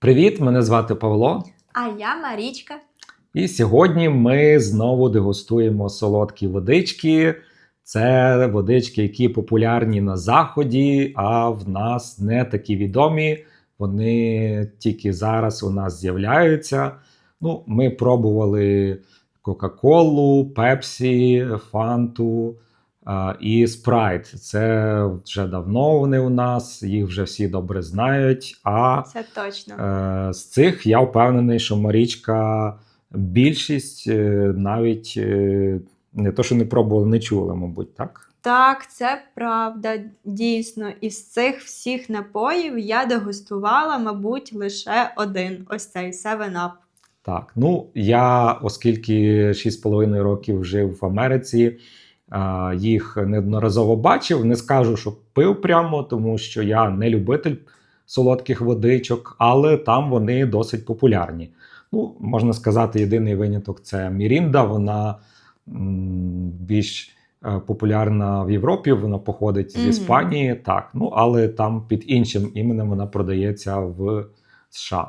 Привіт, мене звати Павло. А я Марічка. І сьогодні ми знову дегустуємо солодкі водички. Це водички, які популярні на заході, а в нас не такі відомі. Вони тільки зараз у нас з'являються. Ну, ми пробували Кока-Колу, Пепсі, Фанту і Спрайт. Це вже давно вони у нас, їх вже всі добре знають. А Це точно. Е, З цих я впевнений, що Марічка більшість е, навіть е, не то, що не пробувала, не чула, мабуть, так? Так, це правда. Дійсно, із цих всіх напоїв я дегустувала, мабуть, лише один ось цей 7-Up. Так. Ну, я, оскільки 6,5 років жив в Америці, їх неодноразово бачив. Не скажу, що пив прямо, тому що я не любитель солодких водичок, але там вони досить популярні. Ну, можна сказати, єдиний виняток це Мірінда. Вона м, більш е, популярна в Європі, вона походить з Мгм. Іспанії, так. Ну, але там під іншим іменем вона продається в США.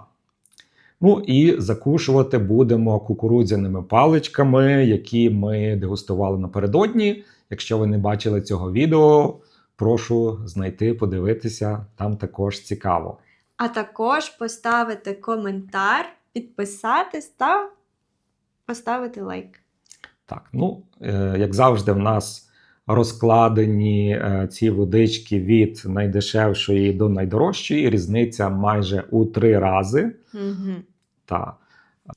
Ну і закушувати будемо кукурудзяними паличками, які ми дегустували напередодні. Якщо ви не бачили цього відео, прошу знайти, подивитися, там також цікаво. А також поставити коментар, підписатись та поставити лайк. Так, ну е, як завжди, в нас розкладені е, ці водички від найдешевшої до найдорожчої. Різниця майже у три рази. Угу. Та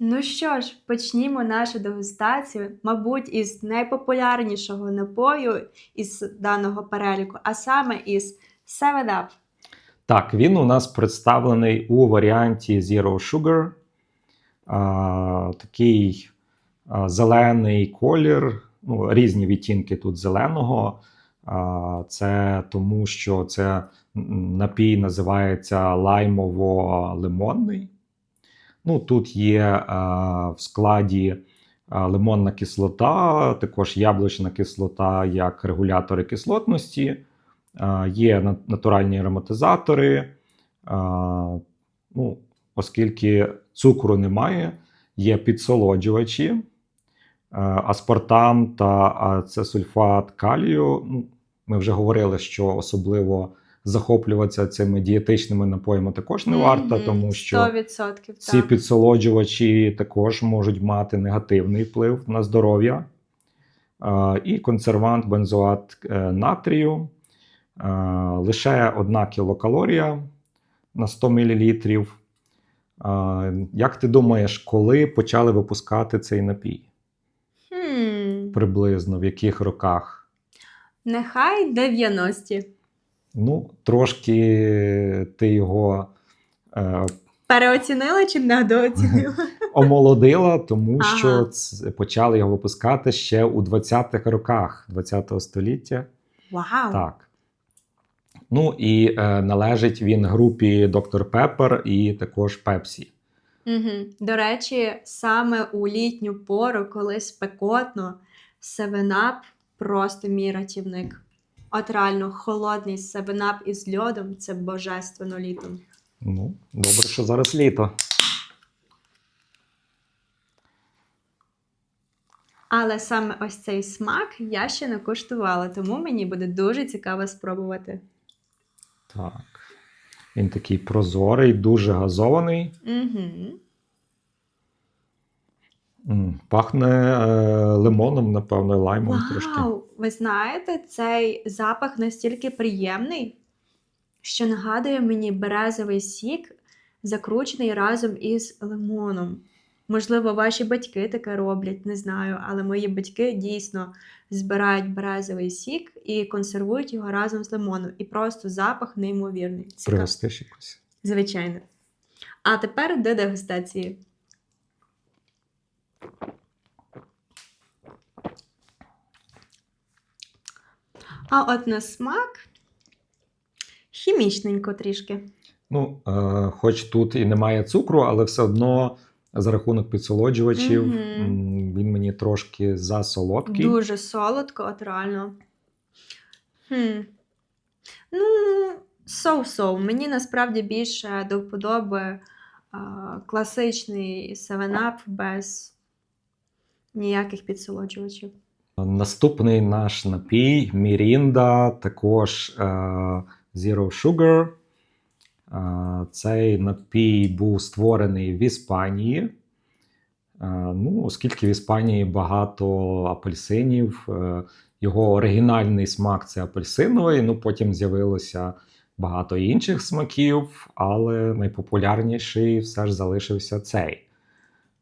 Ну що ж, почнімо нашу дегустацію, мабуть, із найпопулярнішого напою із даного переліку, а саме із 7-Up. Так, він у нас представлений у варіанті Zero Sugar. А, такий а, зелений колір, ну, різні відтінки тут зеленого. Це тому, що це напій називається лаймово-лимонний. Ну, тут є в складі лимонна кислота, також яблучна кислота як регулятори кислотності. Є натуральні ароматизатори. Ну, оскільки цукру немає, є підсолоджувачі, аспартам та ацесульфат калію. Ну, ми вже говорили, що особливо захоплюватися цими дієтичними напоями також не варто, тому що 100%, ці так. підсолоджувачі також можуть мати негативний вплив на здоров'я. Е, І консервант бензоат е, натрію. Е, Лише 1 кілокалорія на 100 мл. Як ти думаєш, коли почали випускати цей напій? Приблизно в яких роках? нехай 90-ті. Ну, трошки ти його е, Переоцінила чи недооцінила? омолодила, тому Ага. що почали його випускати ще у 20-х роках 20-го століття. Вау! Так. Ну і е, належить він групі Dr. Pepper і також Pepsi. Угу. До речі, саме у літню пору, коли спекотно, 7-Up просто мій рятівник. От реально, холодний 7-Up із льодом це божественно літом. Ну, добре, що зараз літо. Але саме ось цей смак я ще не куштувала, тому мені буде дуже цікаво спробувати. Так. Він такий прозорий, дуже газований. Угу. Пахне е, лимоном, напевно, лаймом трошки. Ви знаєте, цей запах настільки приємний, що нагадує мені березовий сік, закручений разом із лимоном. Можливо, ваші батьки таке роблять, не знаю, але мої батьки дійсно збирають березовий сік і консервують його разом з лимоном. І просто запах неймовірний. Цікаво. Пригостиш якось. Звичайно. А тепер до дегустації. А от на смак хімічненько трішки. Ну, е, хоч тут і немає цукру, але все одно за рахунок підсолоджувачів Мгм. м, він мені трошки засолодкий. Дуже солодко, от реально. Хм. Ну, соу-соу. Мені насправді більше до вподоби а, класичний 7-Up без ніяких підсолоджувачів. Наступний наш напій Мірінда, також е, Zero Sugar. Е, цей напій був створений в Іспанії. Е, ну, оскільки в Іспанії багато апельсинів, його оригінальний смак це апельсиновий. Ну, потім з'явилося багато інших смаків, але найпопулярніший все ж залишився цей.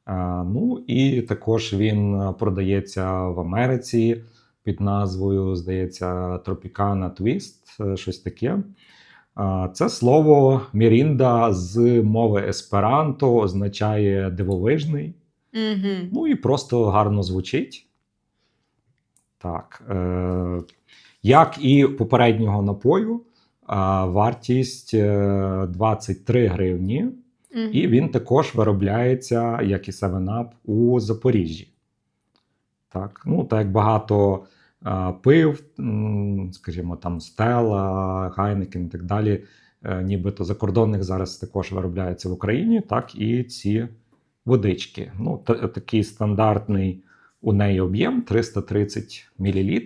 Е, Ну і також він е, продається в Америці під назвою, здається, Tropicana Twist, е, щось таке. Це слово Мірінда з мови есперанто означає дивовижний. Угу. Ну і просто гарно звучить. Так. Е, як і попереднього напою, вартість е, 23 гривні. І він також виробляється, як і 7-Up, у Запоріжжі. Так, ну, так як багато а, пив, скажімо, там Стела, Хайнекен і так далі, е, нібито закордонних зараз також виробляється в Україні, так і ці водички. Ну, та- такий стандартний у неї об'єм 330 мл.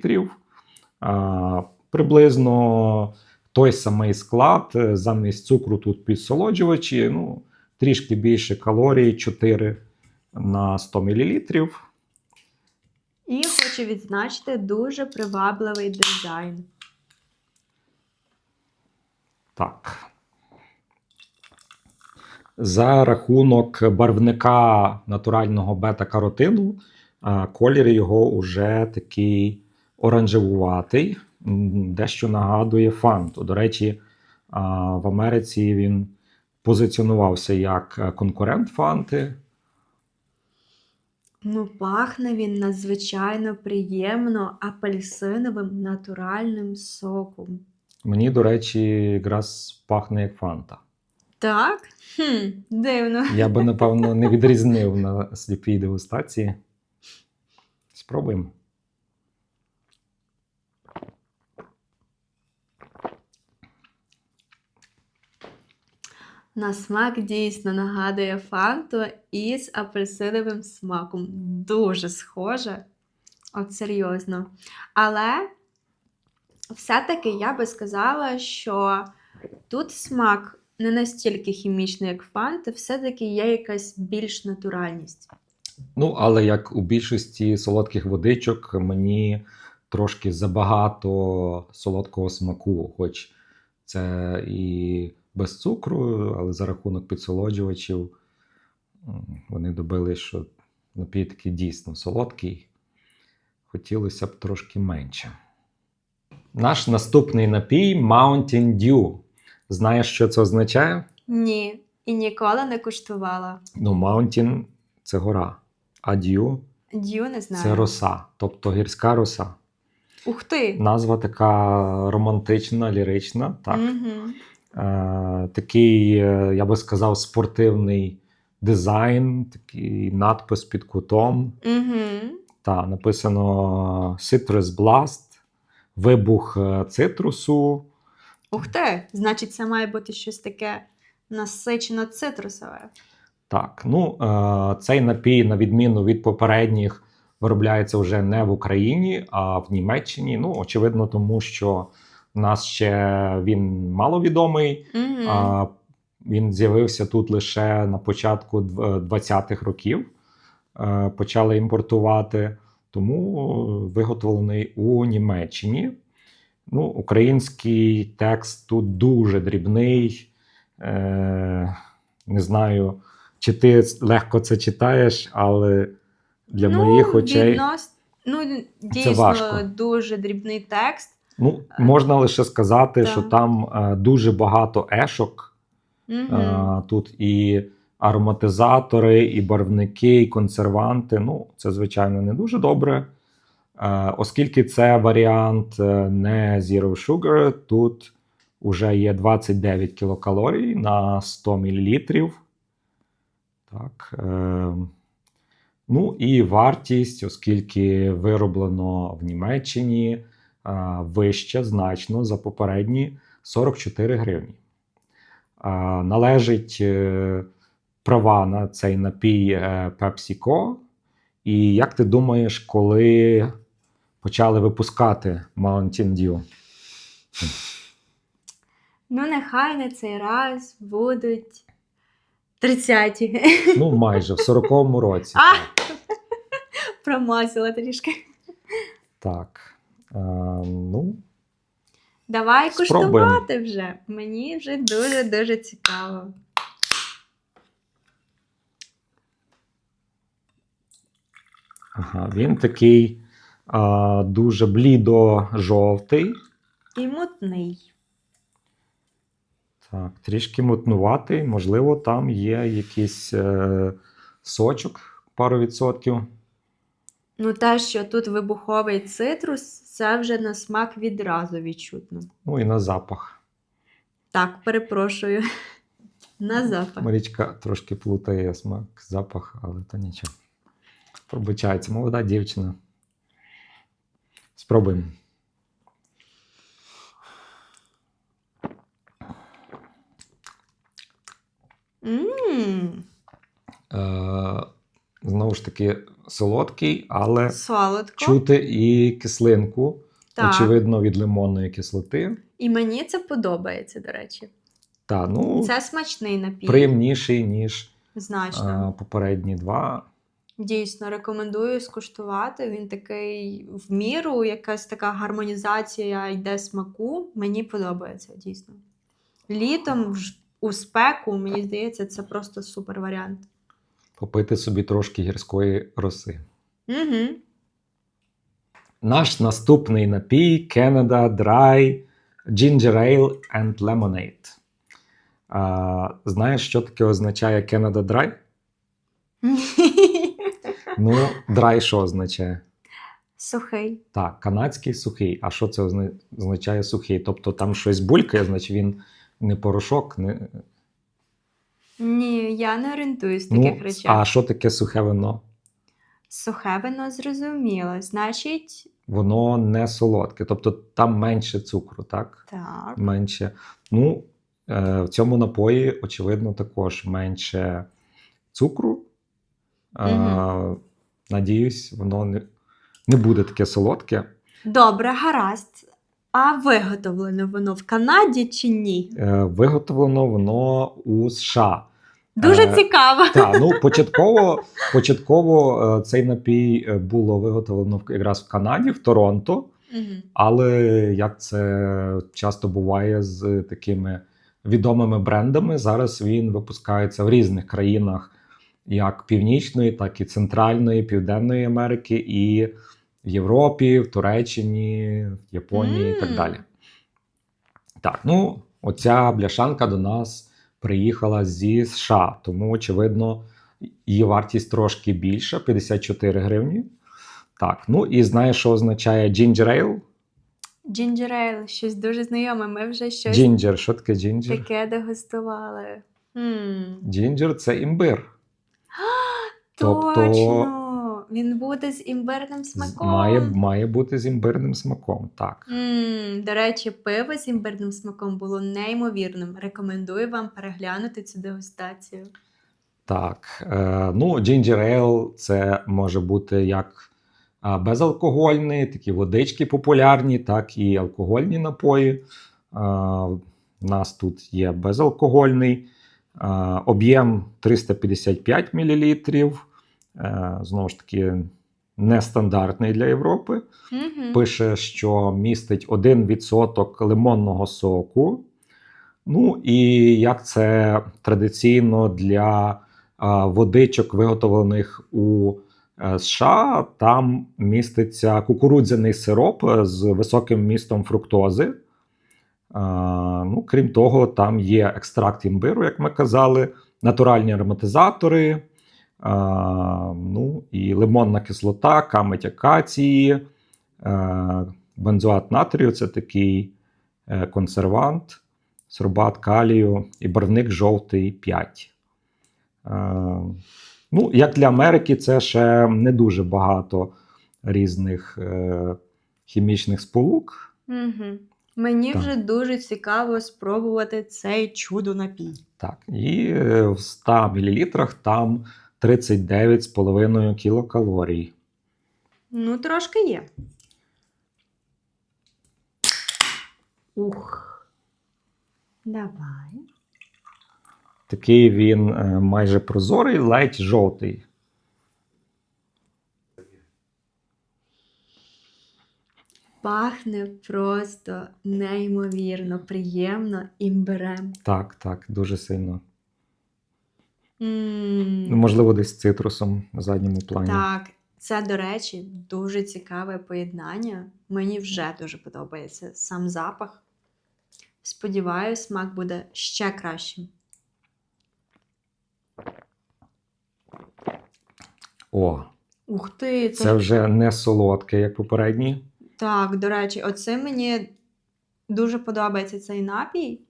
Приблизно той самий склад, е, замість цукру тут підсолоджувачі, ну, трішки більше калорій 4 на 100 мл. І хочу відзначити дуже привабливий дизайн. Так. За рахунок барвника натурального бета-каротину, колір його вже такий оранжевуватий, дещо нагадує фанту. До речі, в Америці він позиціонувався як е, конкурент фанти. Ну, пахне він надзвичайно приємно апельсиновим натуральним соком. Мені, до речі, якраз пахне як фанта. Так? Хм, дивно. Я би, напевно, не відрізнив на сліпій дегустації. Спробуємо. На смак дійсно нагадує фанту із апельсиновим смаком. Дуже схоже. От серйозно. Але все-таки я би сказала, що тут смак не настільки хімічний, як фанти, все-таки є якась більш натуральність. Ну, але як у більшості солодких водичок, мені трошки забагато солодкого смаку, хоч це і без цукру, але за рахунок підсолоджувачів вони добили, що напій такий дійсно солодкий. Хотілося б трошки менше. Наш наступний напій Mountain Dew. Знаєш, що це означає? Ні, і ніколи не куштувала. Ну, Mountain – це гора, а Dew Дю не знаю. це роса, тобто гірська роса. Ух ти! Назва така романтична, лірична. Так. Угу. Е, такий, е, я би сказав, спортивний дизайн, такий надпис під кутом. Угу. Та, написано Citrus Blast, вибух е, цитрусу. Ух ти! Значить, це має бути щось таке насичено цитрусове. Так, ну е, цей напій, на відміну від попередніх, виробляється вже не в Україні, а в Німеччині. Ну, очевидно, тому що в нас ще він маловідомий. Угу. А, він з'явився тут лише на початку 20-х років. Е, Почали імпортувати, тому виготовлений у Німеччині. Ну, український текст тут дуже дрібний. Е, не знаю, чи ти легко це читаєш, але для моїх очей. Віднос... Ну, дійсно, важко. дуже дрібний текст. Ну, можна лише сказати, Так. що там е, дуже багато ешок. Угу. Е, Тут і ароматизатори, і барвники, і консерванти. Ну, це, звичайно, не дуже добре. Е, Оскільки це варіант е, не Zero Sugar, тут вже є 29 кілокалорій на 100 мл. Так. е, Ну і вартість, оскільки вироблено в Німеччині, е, вища значно за попередні 44 гривні. Належить е, права на цей напій е, PepsiCo. І як ти думаєш, коли почали випускати Mountain Dew? Ну, нехай на цей раз будуть 30-ті. Ну, майже в 40-му році. А! Так. Промазала трішки. так. Е, ну, Давай Спробуємо. куштувати вже. Мені вже дуже-дуже цікаво. ага, він такий е, дуже блідо-жовтий. І мутний. Так, трішки мутнуватий. Можливо, там є якийсь е, сочок, пару відсотків. Ну, те, що тут вибуховий цитрус, це вже на смак відразу відчутно. Ну і на запах. Так, перепрошую. На запах. Марічка трошки плутає смак, запах, але то нічого. Пробачається, молода дівчина. Спробуємо. Мм, Е, знову ж таки, солодкий, але солодко. чути і кислинку, Так. очевидно, від лимонної кислоти. І мені це подобається, до речі. Та, ну, Це смачний напій. приємніший, ніж Значно. е, попередні два. Дійсно, рекомендую скуштувати. Він такий в міру, якась така гармонізація йде смаку. Мені подобається дійсно. Літом у спеку, мені здається, це просто супер варіант. Попити собі трошки гірської роси. Угу. Наш наступний напій Canada Dry Ginger Ale and Lemonade. А, знаєш, що таке означає Canada Dry? Ну, dry що означає? Сухий. Так, канадський сухий. А що це означає сухий? Тобто там щось булькає, значить він не порошок, не... Ні, я не орієнтуюсь в таких ну, речах. а що таке сухе вино? Сухе вино зрозуміло. Значить, Воно не солодке, тобто там менше цукру, так? так. менше. Ну, е, в цьому напої, очевидно, також менше цукру. Е, Мгм. Надіюсь, воно не, не буде таке солодке. Добре, гаразд. А виготовлено воно в Канаді чи ні? Е, Виготовлено воно у США. Дуже Е, цікаво. Так, ну початково, початково е, цей напій е, було виготовлено в- якраз в Канаді, в Торонто. Мгм. Але як це часто буває з такими відомими брендами, зараз він випускається в різних країнах, як Північної, так і Центральної, Південної Америки, і в Європі, в Туреччині, в Японії і так далі. Так, ну, оця бляшанка до нас приїхала зі США, тому, очевидно, її вартість трошки більша 54 гривні. Так, ну і знаєш, що означає ginger ale? Ginger ale, щось дуже знайоме. Ми вже щось Джинджер, що таке джинджер? таке дегустували. Джинджер це імбир. Тобто- Точно! Він буде з імбирним смаком. Має, має бути з імбирним смаком. Так. М, До речі, пиво з імбирним смаком було неймовірним. Рекомендую вам переглянути цю дегустацію. Так. Е, ну, ginger ale це може бути як а, безалкогольний, такі водички популярні, так і алкогольні напої. А, у нас тут є безалкогольний. А, об'єм 355 мл. Е, знову ж таки, нестандартний для Європи. Мгм. пише, що містить 1% лимонного соку. Ну і як це традиційно для а, водичок, виготовлених у е, США, там міститься кукурудзяний сироп з високим містом фруктози. Ну, крім того, там є екстракт імбиру, як ми казали, натуральні ароматизатори, а, ну, і лимонна кислота, камедь акації, Е, Бензоат натрію це такий е, консервант, сорбат калію і барвник жовтий 5. Е, Ну, як для Америки, це ще не дуже багато різних е, хімічних сполук. Мгм. Мені Так. вже дуже цікаво спробувати цей чудо напій. Так, і в 100 мл там 39,5 кілокалорій. Ну, трошки є. Ух. Давай. Такий він е, майже прозорий, ледь жовтий. Пахне просто неймовірно, приємно імбирем. Так, так, дуже сильно. Ну, можливо, десь цитрусом на задньому плані. Так, це, до речі, дуже цікаве поєднання. Мені вже дуже подобається сам запах. Сподіваюсь, смак буде ще кращим. О, Ух ти, це, це вже не солодке, як попередній. так, до речі, оце мені дуже подобається цей напій,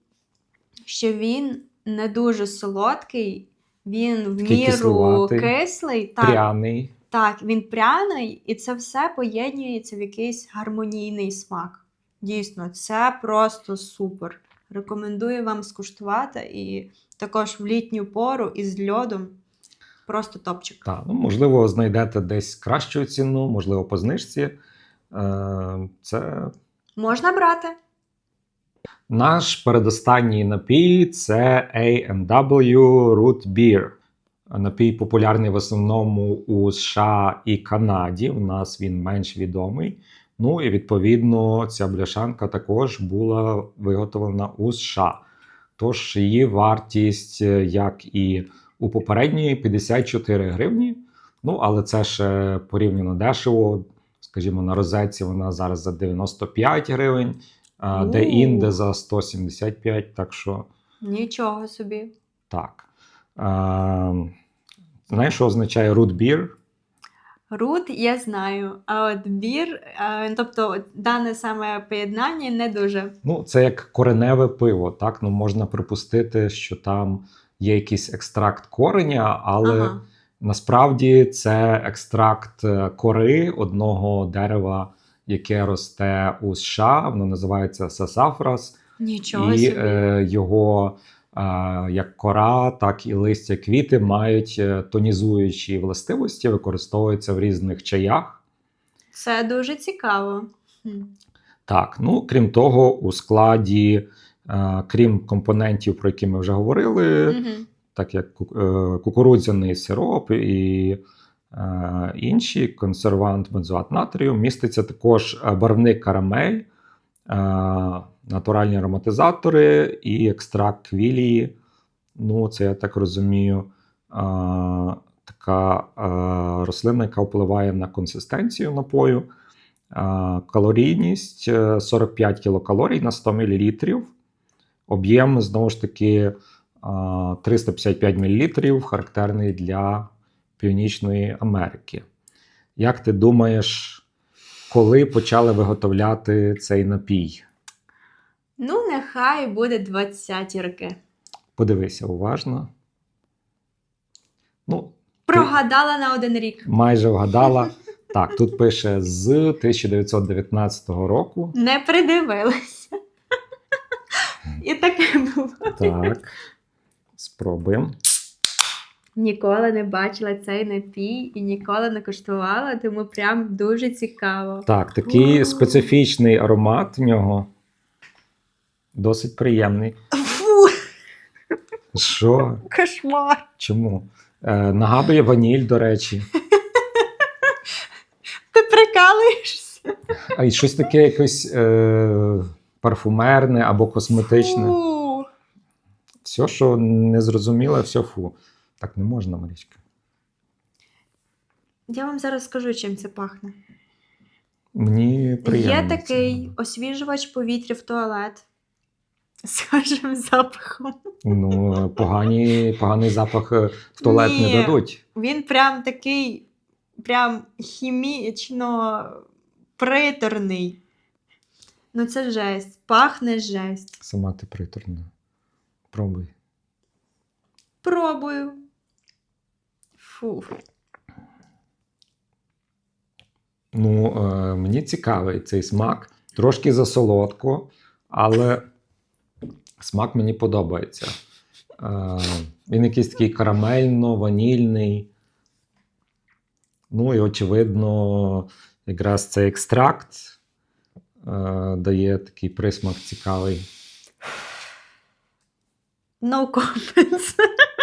що він не дуже солодкий, він в Такий міру кислуватий, кислий. Так, Пряний. Так, він пряний, і це все поєднується в якийсь гармонійний смак. Дійсно, це просто супер. Рекомендую вам скуштувати і також в літню пору із льодом. Просто топчик. Так, ну, можливо, знайдете десь кращу ціну, можливо, по знижці. Е, Це Можна брати. Наш передостанній напій це A&W Root Beer. Напій популярний в основному у США і Канаді. У нас він менш відомий. Ну і відповідно ця бляшанка також була виготовлена у США. Тож її вартість, як і у попередньої, 54 гривні. Ну, але це ще порівняно дешево. Скажімо, на розетці вона зараз за 95 гривень, а де інде за 175. Так що Нічого собі. так. А, знаєш, що означає root beer? Рут я знаю, а от бір, тобто дане саме поєднання не дуже. Ну, це як кореневе пиво. Так, ну можна припустити, що там є якийсь екстракт кореня, але Ага. насправді це екстракт е, кори одного дерева, яке росте у США. Воно називається сасафрас. Нічого і собі. е, його е, як кора, так і листя квіти мають е, тонізуючі властивості, використовуються в різних чаях. Це дуже цікаво. Так, ну крім того, у складі, е, крім компонентів, про які ми вже говорили, Мгм. так як е, кукурудзяний сироп і інші консервант бензоат натрію, міститься також е, барвник карамель, е, натуральні ароматизатори і екстракт квілії. Ну, це я так розумію, е, така е, рослина, яка впливає на консистенцію напою. Е, Калорійність е, 45 кілокалорій на 100 мл. Об'єм знову ж таки 355 мл, характерний для Північної Америки. Як ти думаєш, коли почали виготовляти цей напій? Ну, нехай буде 20 роки. Подивися уважно. Ну, Прогадала на один рік. майже вгадала. Так, тут пише з 1919 року. Не придивилася. І таке було. Так, спробуємо. Ніколи не бачила цей напій і ніколи не коштувала, тому прям дуже цікаво. Так, такий О. специфічний аромат в нього. Досить приємний. Фу, Що? кошмар. Чому? Е, нагадує ваніль, до речі. Ти прикалуєшся? А й щось таке якось е, парфумерне або косметичне. Фу. Все, що не зрозуміло, все фу. Так не можна, Марічка. Я вам зараз скажу, чим це пахне. Мені приємно. Є такий освіжувач повітря в туалет. З схожим запахом. Ну, погані, поганий запах е, в туалет Ні. не дадуть. Він прям такий, прям хімічно приторний. Ну, це жесть. Пахне жесть. Сама ти приторна. Пробуй. Пробую. Фу. Ну, е, мені цікавий цей смак. Трошки засолодко, але смак мені подобається. Е, Він якийсь такий карамельно-ванільний. Ну і очевидно, якраз цей екстракт е, дає такий присмак цікавий. No comments.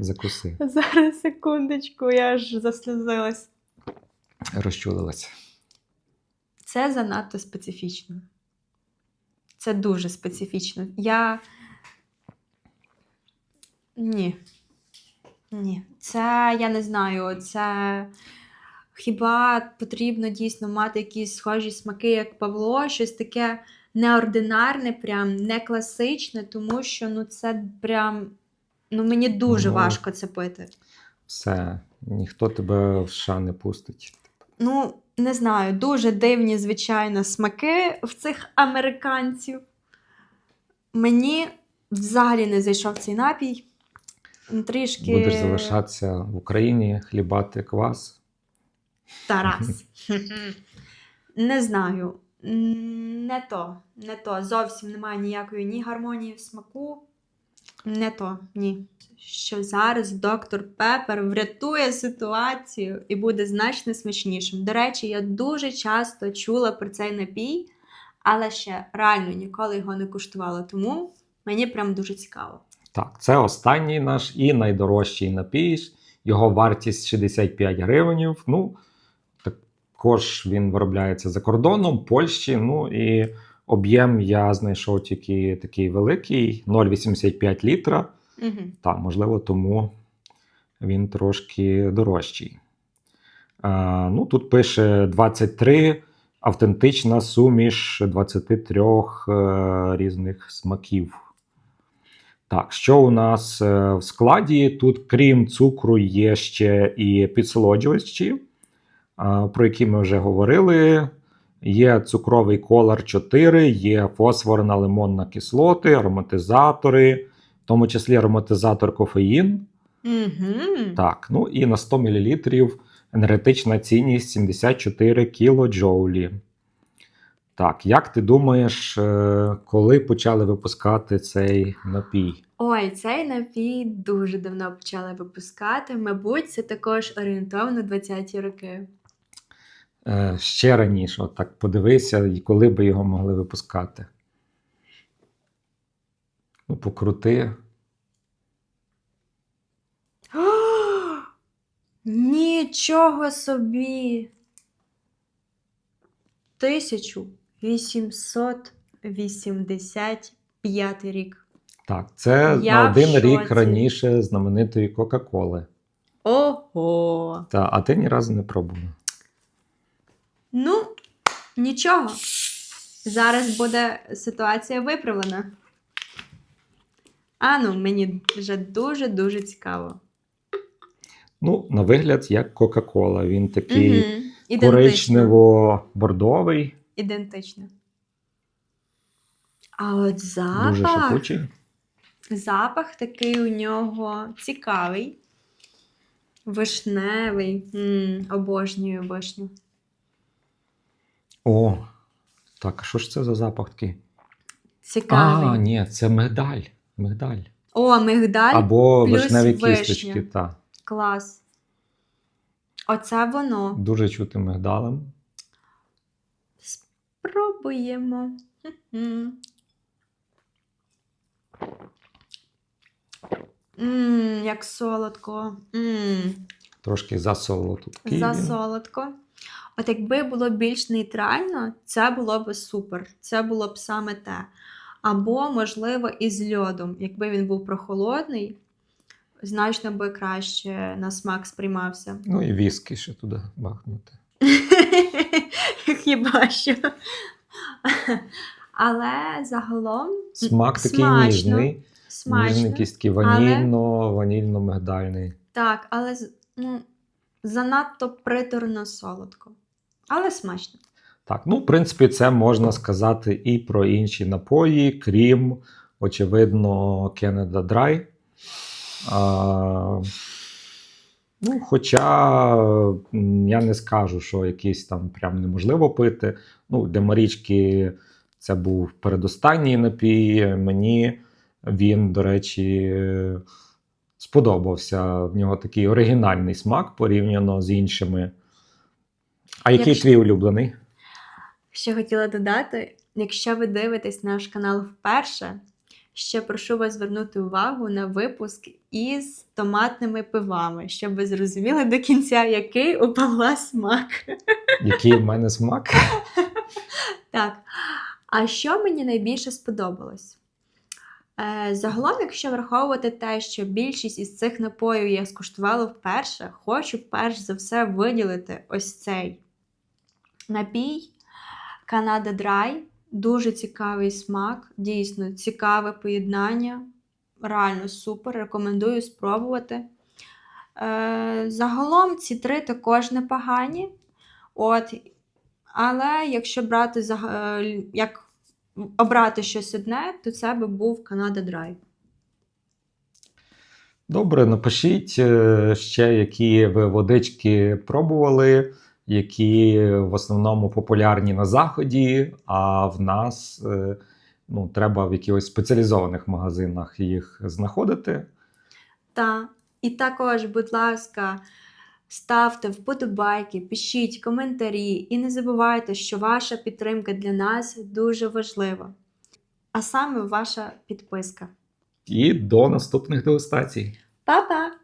Закуси. Зараз секундочку, я аж заслізилась. Розчулилася. Це занадто специфічно. Це дуже специфічно. Я. Ні. Ні. Це я не знаю. Це хіба потрібно дійсно мати якісь схожі смаки, як Павло, щось таке неординарне, прям не класичне, тому що ну, це прям. Ну, мені дуже Ну. важко це пити. Все, ніхто тебе в ша не пустить. Ну, не знаю, дуже дивні, звичайно, смаки в цих американців. Мені взагалі не зайшов цей напій. Трішки. Будеш залишатися в Україні, хлібати квас. Тарас. не знаю. М, Не то, не то. Зовсім немає ніякої ні гармонії в смаку. Не то, ні. Що зараз доктор Пепер врятує ситуацію і буде значно смачнішим. До речі, я дуже часто чула про цей напій, але ще реально ніколи його не куштувала. Тому мені прям дуже цікаво. Так, це останній наш і найдорожчий напій. Його вартість 65 гривень. Ну, також він виробляється за кордоном, Польщі. Ну і об'єм я знайшов тільки такий великий 0,85 літра. Угу. Та, можливо, тому він трошки дорожчий. А, ну, тут пише 23 автентична суміш 23 е, різних смаків. Так, що у нас е, в складі? Тут, крім цукру, є ще і підсолоджувачі, а, про які ми вже говорили. Є цукровий колор 4, є фосфорна лимонна кислоти, ароматизатори, в тому числі ароматизатор кофеїн. Угу. Так, ну і на 100 мл енергетична цінність 74 кілоджоулі. Так, як ти думаєш, е, коли почали випускати цей напій? Ой, цей напій дуже давно почали випускати. Мабуть, це також орієнтовно 20-ті роки. Е, Ще раніше, от так подивися, і коли би його могли випускати. Ну, покрути. Нічого собі. 1885 рік. Так, це Я на один рік раніше знаменитої Кока-Коли. Ого. Та, а ти ні разу не пробував. Ну, нічого. Зараз буде ситуація виправлена. А ну, мені вже дуже-дуже цікаво. Ну, на вигляд, як Кока-Кола. Він такий. Ідентично. коричнево-бордовий, Ідентично. А от запах. дуже шипучий. Запах такий у нього цікавий. Вишневий. м обожнюю вишню. О, так, а що ж це за запах такий? Цікавий. А, ні, це мигдаль. Мигдаль. О, мигдаль. Або плюс вишневі вишня. кісточки. Та. Клас. Оце воно. Дуже чути мигдалем. Пробуємо. Мгм. Мм, як солодко. Мм, Трошки засоло тут. От якби було більш нейтрально, це було б супер. Це було б саме те. Або, можливо, із льодом. Якби він був прохолодний, значно би краще на смак сприймався. Ну і віскі ще туди бахнути. Хіба що. Але загалом Смак такий Смачно. ніжний. Ніжний, смачно. якийсь такий ванільно, ванільно-мигдальний. Так, але ну, занадто приторно солодко. Але смачно. Так, ну, в принципі, це можна сказати і про інші напої, крім, очевидно, Canada Dry. А, Ну, хоча я не скажу, що якийсь там прям неможливо пити. Ну, для Марічки це був передостанній напій. Мені він, до речі, сподобався. В нього такий оригінальний смак порівняно з іншими. А який Якщо- твій улюблений? Ще хотіла додати: якщо ви дивитесь наш канал вперше, ще прошу вас звернути увагу на випуск із томатними пивами, щоб ви зрозуміли до кінця, який у Павла смак. Який в мене смак? Так. А що мені найбільше сподобалось? Е, загалом, якщо враховувати те, що більшість із цих напоїв я скуштувала вперше, хочу перш за все виділити ось цей напій Canada Dry. Дуже цікавий смак, дійсно цікаве поєднання. Реально супер. Рекомендую спробувати. Е, загалом ці три також непогані. От, але якщо брати е, як обрати щось одне, то це би був Canada Dry. Добре, напишіть е, ще, які ви водички пробували, які в основному популярні на заході, а в нас е, ну, треба в якихось спеціалізованих магазинах їх знаходити. Та і також, будь ласка, ставте вподобайки, пишіть коментарі і не забувайте, що ваша підтримка для нас дуже важлива. А саме ваша підписка. І до наступних дегустацій. Па-па!